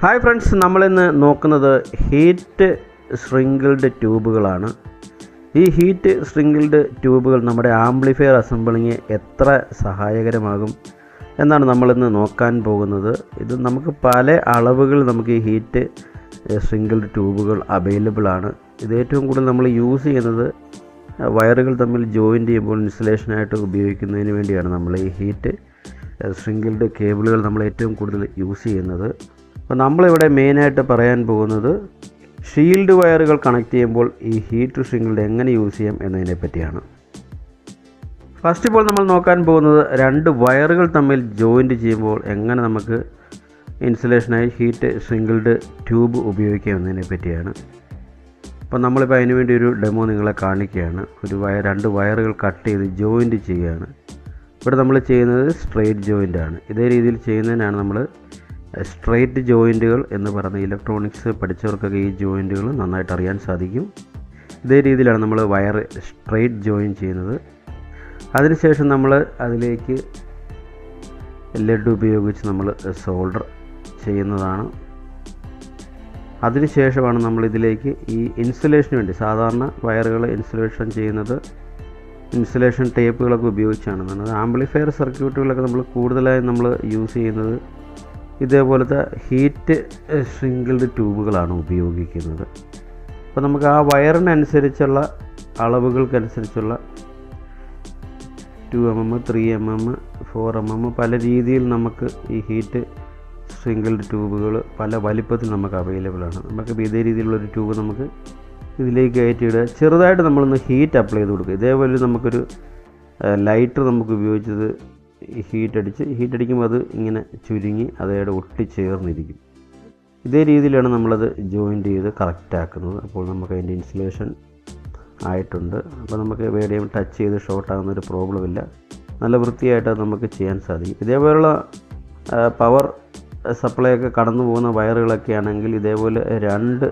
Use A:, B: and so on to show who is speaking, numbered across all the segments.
A: Hi friends നമ്മളിന്ന് നോക്കുന്നത് heat സ്ട്രിങ്കിൾഡ് ട്യൂബുകളാണ്. ഈ ഹീറ്റ് സ്ട്രിങ്കിൾഡ് ട്യൂബുകൾ നമ്മുടെ ആംപ്ലിഫയർ അസംബിളിങ് എത്ര സഹായകരമാകും എന്നാണ് നമ്മളിന്ന് നോക്കാൻ പോകുന്നത്. ഇത് നമുക്ക് പല അളവുകൾ നമുക്ക് ഈ ഹീറ്റ് സ്ട്രിങ്കിൾഡ് ട്യൂബുകൾ അവൈലബിൾ ആണ്. ഇത് ഏറ്റവും കൂടുതൽ നമ്മൾ യൂസ് ചെയ്യുന്നത് വയറുകൾ തമ്മിൽ ജോയിന്റ് ചെയ്യുമ്പോൾ ഇൻസുലേഷനായിട്ട് ഉപയോഗിക്കുന്നതിന് വേണ്ടിയാണ് നമ്മൾ ഈ ഹീറ്റ് സ്ട്രിങ്കിൾഡ് കേബിളുകൾ നമ്മൾ ഏറ്റവും കൂടുതൽ യൂസ് ചെയ്യുന്നത്. അപ്പോൾ നമ്മളിവിടെ മെയിനായിട്ട് പറയാൻ പോകുന്നത് ഷീൽഡ് വയറുകൾ കണക്ട് ചെയ്യുമ്പോൾ ഈ ഹീറ്റ് ഷിങ്കിൾഡ് എങ്ങനെ യൂസ് ചെയ്യാം എന്നതിനെ പറ്റിയാണ്. ഫസ്റ്റ് ഇപ്പോൾ നമ്മൾ നോക്കാൻ പോകുന്നത് രണ്ട് വയറുകൾ തമ്മിൽ ജോയിന്റ് ചെയ്യുമ്പോൾ എങ്ങനെ നമുക്ക് ഇൻസുലേഷനായി ഹീറ്റ് ഷിങ്കിൾഡ് ട്യൂബ് ഉപയോഗിക്കാം എന്നതിനെ പറ്റിയാണ്. അപ്പോൾ നമ്മളിപ്പോൾ അതിന് വേണ്ടി ഒരു ഡെമോ നിങ്ങളെ കാണിക്കുകയാണ്. ഒരു വയർ രണ്ട് വയറുകൾ കട്ട് ചെയ്ത് ജോയിന്റ് ചെയ്യുകയാണ്. ഇവിടെ നമ്മൾ ചെയ്യുന്നത് സ്ട്രെയിറ്റ് ജോയിന്റ് ആണ്. ഇതേ രീതിയിൽ ചെയ്യുന്നതിനാണ് നമ്മൾ സ്ട്രെയിറ്റ് ജോയിന്റുകൾ എന്ന് പറയുന്ന ഇലക്ട്രോണിക്സ് പഠിച്ചവർക്കൊക്കെ ഈ ജോയിന്റുകൾ നന്നായിട്ട് അറിയാൻ സാധിക്കും. ഇതേ രീതിയിലാണ് നമ്മൾ വയർ സ്ട്രെയിറ്റ് ജോയിൻ ചെയ്യുന്നത്. അതിനുശേഷം നമ്മൾ അതിലേക്ക് ലെഡ് ഉപയോഗിച്ച് നമ്മൾ സോൾഡർ ചെയ്യുന്നതാണ്. അതിനുശേഷമാണ് നമ്മൾ ഇതിലേക്ക് ഈ ഇൻസുലേഷന് വേണ്ടി സാധാരണ വയറുകൾ ഇൻസുലേഷൻ ചെയ്യുന്നത് ഇൻസുലേഷൻ ടേപ്പുകളൊക്കെ ഉപയോഗിച്ചാണ്. ആംപ്ലിഫയർ സർക്യൂട്ടുകളൊക്കെ നമ്മൾ കൂടുതലായി നമ്മൾ യൂസ് ചെയ്യുന്നത് ഇതേപോലത്തെ ഹീറ്റ് സിംഗിൾഡ് ട്യൂബുകളാണ് ഉപയോഗിക്കുന്നത്. അപ്പോൾ നമുക്ക് ആ വയറിനനുസരിച്ചുള്ള അളവുകൾക്കനുസരിച്ചുള്ള two M M three M M four M M പല രീതിയിൽ നമുക്ക് ഈ ഹീറ്റ് സിംഗിൾഡ് ട്യൂബുകൾ പല വലിപ്പത്തിൽ നമുക്ക് അവൈലബിൾ ആണ്. നമുക്ക് ഇതേ രീതിയിലുള്ളൊരു ട്യൂബ് നമുക്ക് ഇതിലേക്ക് കയറ്റിയിടുക. ചെറുതായിട്ട് നമ്മളൊന്ന് ഹീറ്റ് അപ്ലൈ ചെയ്ത് കൊടുക്കുക. ഇതേപോലെ നമുക്കൊരു ലൈറ്റർ നമുക്ക് ഉപയോഗിച്ചത് ഹീറ്റ് അടിച്ച് ഹീറ്റ് അടിക്കുമ്പോൾ അത് ഇങ്ങനെ ചുരുങ്ങി അതേടെ ഒട്ടിച്ചേർന്നിരിക്കും. ഇതേ രീതിയിലാണ് നമ്മളത് ജോയിന്റ് ചെയ്ത് കറക്റ്റ് ആക്കുന്നത്. അപ്പോൾ നമുക്ക് അതിന്റെ ഇൻസുലേഷൻ ആയിട്ടുണ്ട്. അപ്പോൾ നമുക്ക് എവിടെയും ടച്ച് ചെയ്ത് ഷോർട്ട് ആകുന്ന ഒരു പ്രോബ്ലം ഇല്ല. നല്ല വൃത്തിയായിട്ട് നമുക്ക് ചെയ്യാൻ സാധിക്കും. ഇതേപോലുള്ള പവർ സപ്ലൈ ഒക്കെ കടന്നു പോകുന്ന വയറുകളൊക്കെ ആണെങ്കിൽ ഇതേപോലെ രണ്ട്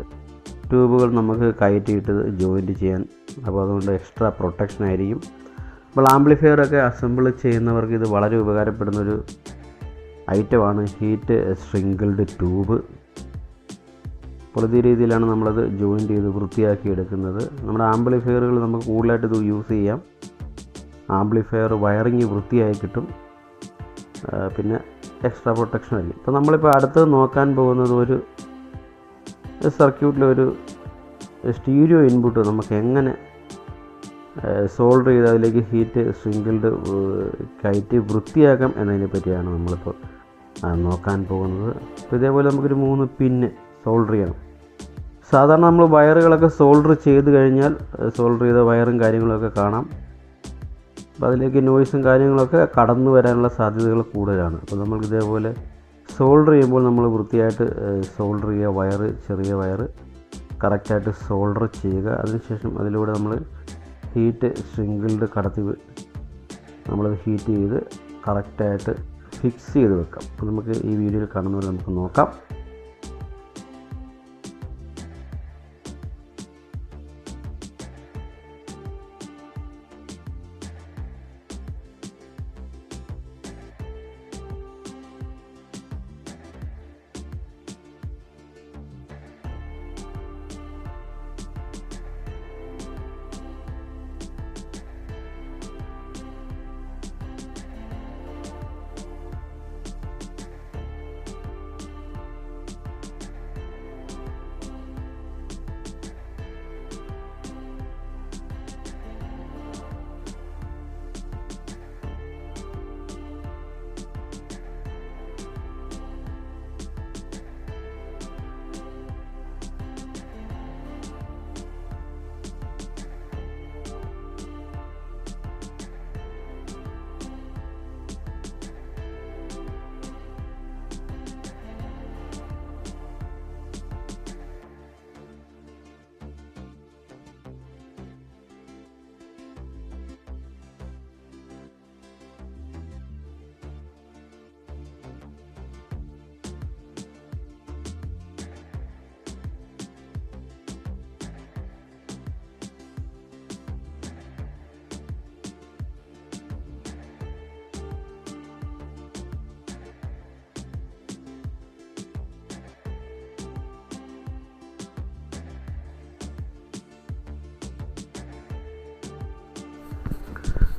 A: ട്യൂബുകൾ നമുക്ക് കയറ്റിയിട്ട് ജോയിന്റ് ചെയ്യാൻ. അപ്പോൾ അതുകൊണ്ട് എക്സ്ട്രാ പ്രൊട്ടക്ഷൻ ആയിരിക്കും. അപ്പോൾ ആംപ്ലിഫയറൊക്കെ അസംബിൾ ചെയ്യുന്നവർക്ക് ഇത് വളരെ ഉപകാരപ്പെടുന്ന ഉപകാരപ്പെടുന്നൊരു ഐറ്റമാണ് ഹീറ്റ് സ്ട്രിങ്കിൾഡ് ട്യൂബ് ഇതേ രീതിയിലാണ് നമ്മളത് ജോയിൻ ചെയ്ത് വൃത്തിയാക്കി എടുക്കുന്നത്. നമ്മുടെ ആംപ്ലിഫയറുകൾ നമുക്ക് കൂടുതലായിട്ട് ഇത് യൂസ് ചെയ്യാം. ആംപ്ലിഫയർ വയറിങ് വൃത്തിയായി കിട്ടും. പിന്നെ എക്സ്ട്രാ പ്രൊട്ടക്ഷൻ ആയിരിക്കും ഇപ്പോൾ നമ്മളിപ്പോൾ അടുത്തത് നോക്കാൻ പോകുന്നത് ഒരു സർക്യൂട്ടിലൊരു സ്റ്റീരിയോ ഇൻപുട്ട് നമുക്ക് എങ്ങനെ സോൾഡർ ചെയ്ത് അതിലേക്ക് ഹീറ്റ് സ്ട്രിങ്കിൾഡ് കയറ്റി വൃത്തിയാക്കാം എന്നതിനെ പറ്റിയാണ് നമ്മളിപ്പോൾ നോക്കാൻ പോകുന്നത്. അപ്പോൾ ഇതേപോലെ നമുക്കൊരു മൂന്ന് പിന്ന് സോൾഡർ ചെയ്യണം. സാധാരണ നമ്മൾ വയറുകളൊക്കെ സോൾഡർ ചെയ്ത് കഴിഞ്ഞാൽ സോൾഡർ ചെയ്ത വയറും കാര്യങ്ങളൊക്കെ കാണാം. അപ്പോൾ അതിലേക്ക് നോയ്സും കാര്യങ്ങളൊക്കെ കടന്നു വരാനുള്ള സാധ്യതകൾ കൂടുതലാണ്. അപ്പോൾ നമ്മൾക്കിതേപോലെ സോൾഡർ ചെയ്യുമ്പോൾ നമ്മൾ വൃത്തിയായിട്ട് സോൾഡർ ചെയ്യുക വയറ് ചെറിയ വയറ് കറക്റ്റായിട്ട് സോൾഡർ ചെയ്യുക. അതിനുശേഷം അതിലൂടെ നമ്മൾ ഹീറ്റ് സ്ട്രിങ്കിൽഡ് കടത്തി നമ്മളത് ഹീറ്റ് ചെയ്ത് കറക്റ്റായിട്ട് ഫിക്സ് ചെയ്ത് വെക്കാം. അപ്പോൾ നമുക്ക് ഈ വീഡിയോയിൽ കാണുന്നവരെ നമുക്ക് നോക്കാം.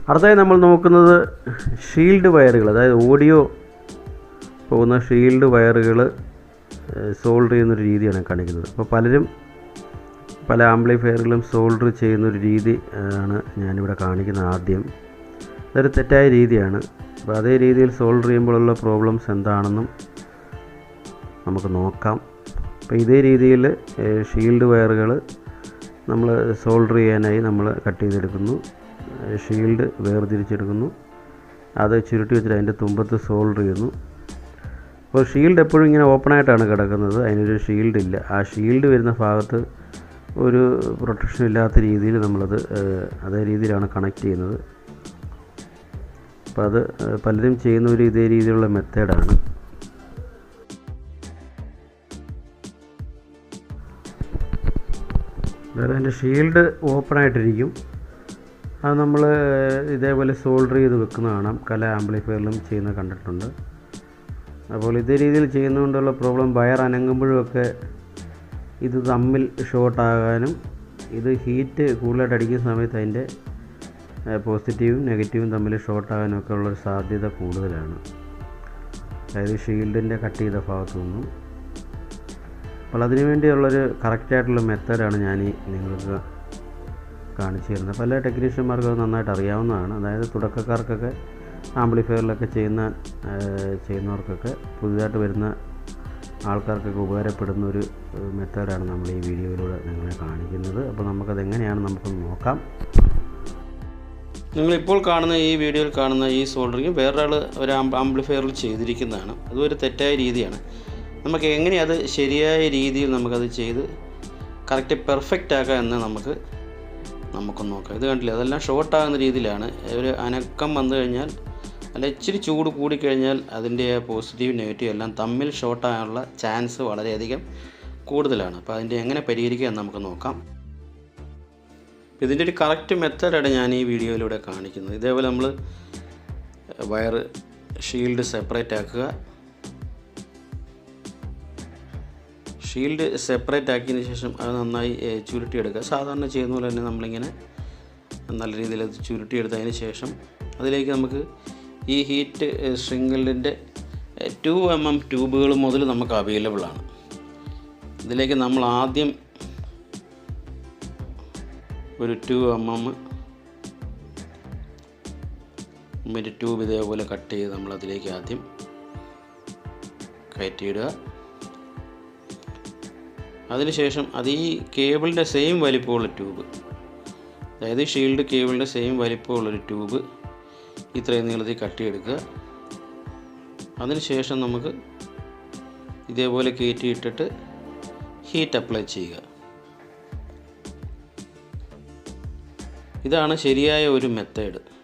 A: അടുത്തതായി നമ്മൾ നോക്കുന്നത് ഷീൽഡ് വയറുകൾ അതായത് ഓഡിയോ പോകുന്ന ഷീൽഡ് വയറുകൾ സോൾഡർ ചെയ്യുന്നൊരു രീതിയാണ് കാണിക്കുന്നത്. അപ്പോൾ പലരും പല ആംപ്ലിഫയറുകളും സോൾഡർ ചെയ്യുന്നൊരു രീതി ആണ് ഞാനിവിടെ കാണിക്കുന്നത് ആദ്യം. അതൊരു തെറ്റായ രീതിയാണ്. അപ്പോൾ അതേ രീതിയിൽ സോൾഡർ ചെയ്യുമ്പോഴുള്ള പ്രോബ്ലംസ് എന്താണെന്നും നമുക്ക് നോക്കാം. അപ്പോൾ ഇതേ രീതിയിൽ ഷീൽഡ് വയറുകൾ നമ്മൾ സോൾഡർ ചെയ്യാനായി നമ്മൾ കട്ട് ചെയ്തെടുക്കുന്നു. ഷീൽഡ് വേർതിരിച്ചെടുക്കുന്നു. അത് ചുരുട്ടി വെച്ചിട്ട് അതിന്റെ തുമ്പത്ത് സോൾഡർ ചെയ്യുന്നു. അപ്പോൾ ഷീൽഡ് എപ്പോഴും ഇങ്ങനെ ഓപ്പൺ ആയിട്ടാണ് കിടക്കുന്നത്. അതിനൊരു ഷീൽഡ് ഇല്ല. ആ ഷീൽഡ് വരുന്ന ഭാഗത്ത് ഒരു പ്രൊട്ടക്ഷൻ ഇല്ലാത്ത രീതിയിൽ നമ്മളത് അതേ രീതിയിലാണ് കണക്ട് ചെയ്യുന്നത്. അപ്പോൾ അത് പലരും ചെയ്യുന്ന ഒരു ഇതേ രീതിയിലുള്ള മെത്തേഡാണ് അതായത് അതിന്റെ ഷീൽഡ് ഓപ്പൺ ആയിട്ടിരിക്കും. അത് നമ്മൾ ഇതേപോലെ സോൾഡർ ചെയ്ത് വെക്കുന്ന കാണാം. കല ആംപ്ലിഫയറിലും ചെയ്യുന്ന കണ്ടിട്ടുണ്ട്. അപ്പോൾ ഇതേ രീതിയിൽ ചെയ്യുന്നതുകൊണ്ടുള്ള പ്രോബ്ലം വയർ അനങ്ങുമ്പോഴുമൊക്കെ ഇത് തമ്മിൽ ഷോർട്ടാകാനും ഇത് ഹീറ്റ് കൂടുതലായിട്ട് അടിക്കുന്ന സമയത്ത് അതിന്റെ പോസിറ്റീവും നെഗറ്റീവും തമ്മിൽ ഷോർട്ടാകാനും ഒക്കെ ഉള്ളൊരു സാധ്യത കൂടുതലാണ്. അതായത് ഷീൽഡിന്റെ കട്ട് ചെയ്ത ഭാഗത്തു നിന്നും. അപ്പോൾ അതിനു വേണ്ടിയുള്ളൊരു കറക്റ്റായിട്ടുള്ള മെത്തേഡാണ് ഞാൻ നിങ്ങൾക്ക് കാണിച്ചു തരുന്നത് പല ടെക്നീഷ്യന്മാർക്കും അത് നന്നായിട്ട് അറിയാവുന്നതാണ്. അതായത് തുടക്കക്കാർക്കൊക്കെ ആംപ്ലിഫയറിലൊക്കെ ചെയ്യുന്ന ചെയ്യുന്നവർക്കൊക്കെ പുതിയതായിട്ട് വരുന്ന ആൾക്കാർക്കൊക്കെ ഉപകാരപ്പെടുന്ന ഒരു മെത്തേഡാണ് നമ്മൾ ഈ വീഡിയോയിലൂടെ നിങ്ങളെ കാണിക്കുന്നത്. അപ്പോൾ നമുക്കത് എങ്ങനെയാണ് നമുക്കൊന്ന് നോക്കാം.
B: നിങ്ങളിപ്പോൾ കാണുന്ന ഈ വീഡിയോയിൽ കാണുന്ന ഈ സോൾഡറിങ് വേറൊരാൾ ഒരു ആംപ്ലിഫയറിൽ ചെയ്തിരിക്കുന്നതാണ്. അതൊരു തെറ്റായ രീതിയാണ്. നമുക്ക് എങ്ങനെ അത് ശരിയായ രീതിയിൽ നമുക്കത് ചെയ്ത് കറക്റ്റ് പെർഫെക്റ്റ് ആക്കാം എന്ന് നമുക്ക് നമുക്കൊന്ന് നോക്കാം. ഇത് കണ്ടില്ലേ? അതെല്ലാം ഷോർട്ട് ആകുന്ന രീതിയിലാണ്. ഒരു അനക്കം വന്നു കഴിഞ്ഞാൽ അല്ല ഇച്ചിരി ചൂട് കൂടിക്കഴിഞ്ഞാൽ അതിന്റെ പോസിറ്റീവ് നെഗറ്റീവ് എല്ലാം തമ്മിൽ ഷോർട്ട് ആകാനുള്ള ചാൻസ് വളരെയധികം കൂടുതലാണ്. അപ്പോൾ അതിന്റെ എങ്ങനെ പരിഹരിക്കുക എന്ന് നമുക്ക് നോക്കാം. ഇതിന്റെ ഒരു കറക്റ്റ് മെത്തേഡാണ് ഞാൻ ഈ വീഡിയോയിലൂടെ കാണിക്കുന്നത്. ഇതേപോലെ നമ്മൾ വയർ ഷീൽഡ് സെപ്പറേറ്റ് ആക്കുക. ഷീൽഡ് സെപ്പറേറ്റ് ആക്കിയതിന് ശേഷം അത് നന്നായി ചുരുട്ടി ചുരുട്ടിയെടുക്കുക. സാധാരണ ചെയ്യുന്ന പോലെ തന്നെ നമ്മളിങ്ങനെ നല്ല രീതിയിൽ അത് ചുരുട്ടിയെടുത്തതിന് ശേഷം അതിലേക്ക് നമുക്ക് ഈ ഹീറ്റ് സ്ട്രിങ്ങിന്റെ ടു എം എം ട്യൂബുകൾ മുതൽ നമുക്ക് അവൈലബിൾ ആണ്. ഇതിലേക്ക് നമ്മൾ ആദ്യം ഒരു ടു എം എം മറ്റേ ട്യൂബ് ഇതേപോലെ കട്ട് ചെയ്ത് നമ്മൾ അതിലേക്ക് ആദ്യം കയറ്റിയിടുക. അതിനുശേഷം അത് ഈ കേബിളിന്റെ സെയിം വലിപ്പമുള്ള ട്യൂബ് അതായത് ഷീൽഡ് കേബിളിന്റെ സെയിം വലിപ്പമുള്ളൊരു ട്യൂബ് ഇത്രയും നീളത്തിൽ കട്ടിയെടുക്കുക. അതിനുശേഷം നമുക്ക് ഇതേപോലെ കയറ്റിയിട്ടിട്ട് ഹീറ്റ് അപ്ലൈ ചെയ്യുക. ഇതാണ് ശരിയായ ഒരു മെത്തേഡ്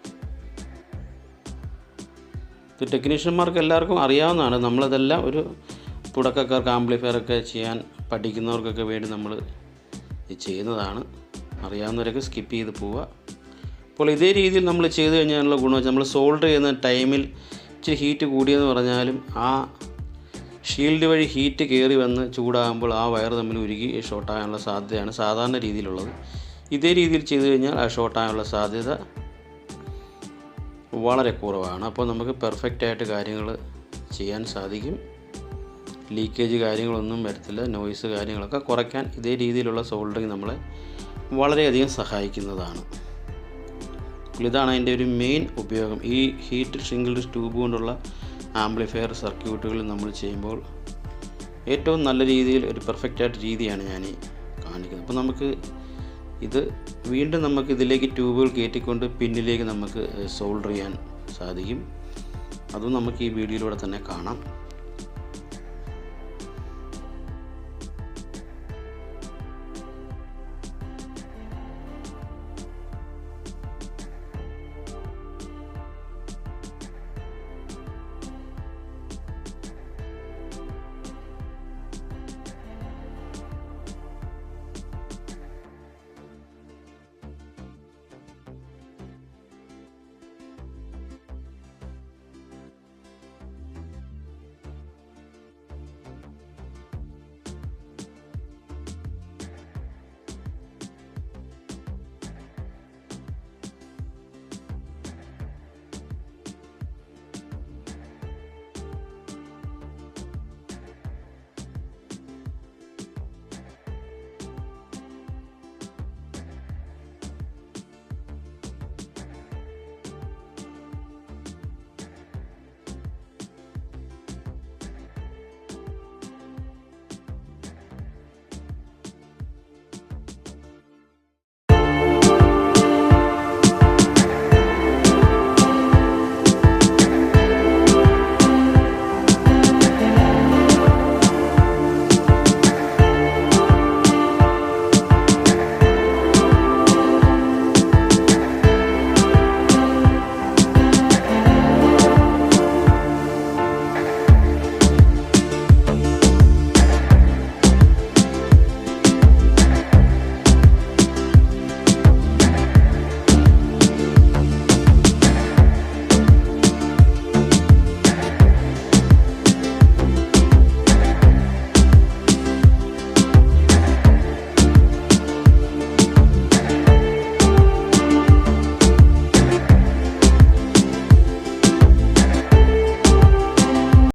B: ഇത് ടെക്നീഷ്യന്മാർക്ക് എല്ലാവർക്കും അറിയാവുന്നതാണ്. നമ്മളതെല്ലാം ഒരു തുടക്കക്കാർക്ക് ആംപ്ലിഫയർ ഒക്കെ ചെയ്യാൻ പഠിക്കുന്നവർക്കൊക്കെ വേണ്ടി നമ്മൾ ചെയ്യുന്നതാണ്. അറിയാവുന്നവരൊക്കെ സ്കിപ്പ് ചെയ്ത് പോവുക. അപ്പോൾ ഇതേ രീതിയിൽ നമ്മൾ ചെയ്ത് കഴിഞ്ഞാലുള്ള ഗുണം നമ്മൾ സോൾഡർ ചെയ്യുന്ന ടൈമിൽ ഇച്ചിരി ഹീറ്റ് കൂടിയെന്ന് പറഞ്ഞാലും ആ ഷീൽഡ് വഴി ഹീറ്റ് കയറി വന്ന് ചൂടാകുമ്പോൾ ആ വയർ തമ്മിൽ ഉരുകി ഷോർട്ടാകാനുള്ള സാധ്യതയാണ് സാധാരണ രീതിയിലുള്ളത്. ഇതേ രീതിയിൽ ചെയ്തു കഴിഞ്ഞാൽ ആ ഷോർട്ടാകാനുള്ള സാധ്യത വളരെ കുറവാണ്. അപ്പോൾ നമുക്ക് പെർഫെക്റ്റായിട്ട് കാര്യങ്ങൾ ചെയ്യാൻ സാധിക്കും. ലീക്കേജ് കാര്യങ്ങളൊന്നും വരത്തില്ല നോയ്സ് കാര്യങ്ങളൊക്കെ കുറയ്ക്കാൻ ഇതേ രീതിയിലുള്ള സോൾഡറിങ് നമ്മളെ വളരെയധികം സഹായിക്കുന്നതാണ്. ഇതാണ് അതിന്റെ ഒരു മെയിൻ ഉപയോഗം. ഈ ഹീറ്റ് സിംഗിൾ ട്യൂബ് കൊണ്ടുള്ള ആംപ്ലിഫയർ സർക്യൂട്ടുകൾ നമ്മൾ ചെയ്യുമ്പോൾ ഏറ്റവും നല്ല രീതിയിൽ ഒരു പെർഫെക്റ്റായിട്ട് രീതിയാണ് ഞാൻ കാണിക്കുന്നത്. അപ്പോൾ നമുക്ക് ഇത് വീണ്ടും നമുക്ക് ഇതിലേക്ക് ട്യൂബുകൾ കയറ്റിക്കൊണ്ട് പിന്നിലേക്ക് നമുക്ക് സോൾഡർ ചെയ്യാൻ സാധിക്കും. അതും നമുക്ക് ഈ വീഡിയോയിലൂടെ തന്നെ കാണാം.